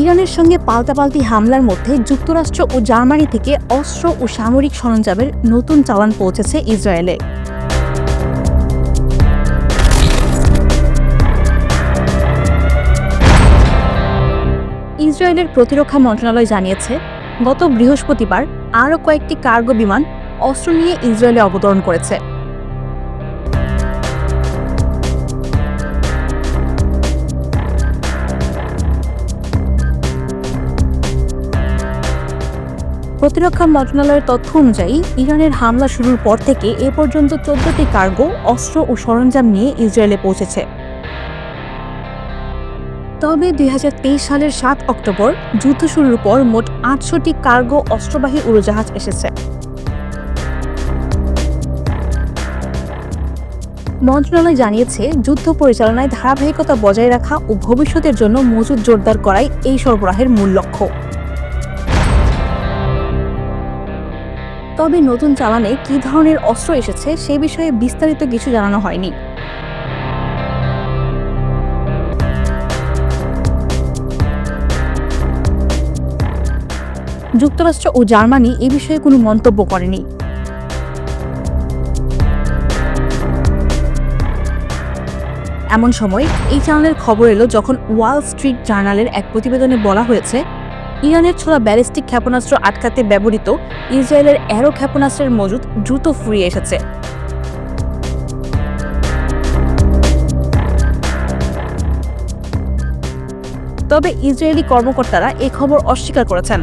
ইরানের সঙ্গে পাল্টাপাল্টি হামলার মধ্যে যুক্তরাষ্ট্র ও জার্মানি থেকে অস্ত্র ও সামরিক সরঞ্জামের নতুন চালান পৌঁছেছে ইসরায়েলে। ইসরায়েলের প্রতিরক্ষা মন্ত্রণালয় জানিয়েছে, গত বৃহস্পতিবার আরও কয়েকটি কার্গো বিমান অস্ত্র নিয়ে ইসরায়েলে অবতরণ করেছে। প্রতিরক্ষা মন্ত্রণালয়ের তথ্য অনুযায়ী, ইরানের হামলা শুরুর পর থেকে এ পর্যন্ত চোদ্দটি কার্গো, অস্ত্র ও সরঞ্জাম নিয়ে ইসরায়েলে পৌঁছেছে। তবে দু হাজার তেইশ সালের সাত অক্টোবর যুদ্ধ শুরুর পর মোট আটশোটি কার্গো অস্ত্রবাহী উড়োজাহাজ এসেছে। মন্ত্রণালয় জানিয়েছে, যুদ্ধ পরিচালনায় ধারাবাহিকতা বজায় রাখা ও ভবিষ্যতের জন্য মজুদ জোরদার করাই এই সরবরাহের মূল লক্ষ্য। তবে নতুন চালানে কী ধরনের অস্ত্র এসেছে সে বিষয়ে বিস্তারিত কিছু জানানো হয়নি। যুক্তরাষ্ট্র ও জার্মানি এ বিষয়ে কোনো মন্তব্য করেনি। এমন সময় এই চ্যানেলের খবর এলো যখন ওয়াল স্ট্রিট জার্নালের এক প্রতিবেদনে বলা হয়েছে ইরানের ছোড়া ব্যালিস্টিক ক্ষেপণাস্ত্র আটকাতে ব্যবহৃত ইসরায়েলের অ্যারো ক্ষেপণাস্ত্রের মজুদ দ্রুত ফুরিয়ে এসেছে। তবে ইসরায়েলি কর্মকর্তারা এ খবর অস্বীকার করেছেন।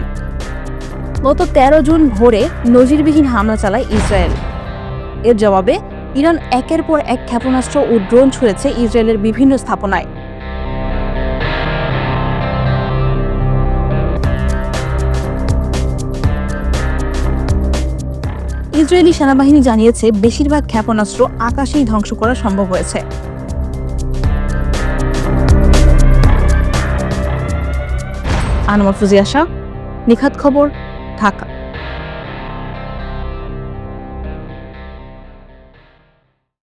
গত তেরো জুন ভোরে নজিরবিহীন হামলা চালায় ইসরায়েল। এর জবাবে, ইরান একের পর এক ক্ষেপণাস্ত্র ও ড্রোন ছুঁড়েছে ইসরায়েলের বিভিন্ন স্থাপনায়। ইসরায়েলি সেনাবাহিনী জানিয়েছে, বেশিরভাগ ক্ষেপণাস্ত্র আকাশেই ধ্বংস করা সম্ভব হয়েছে। আনোয়ার ফুজিয়াশা নিখাত খবর, ঢাকা।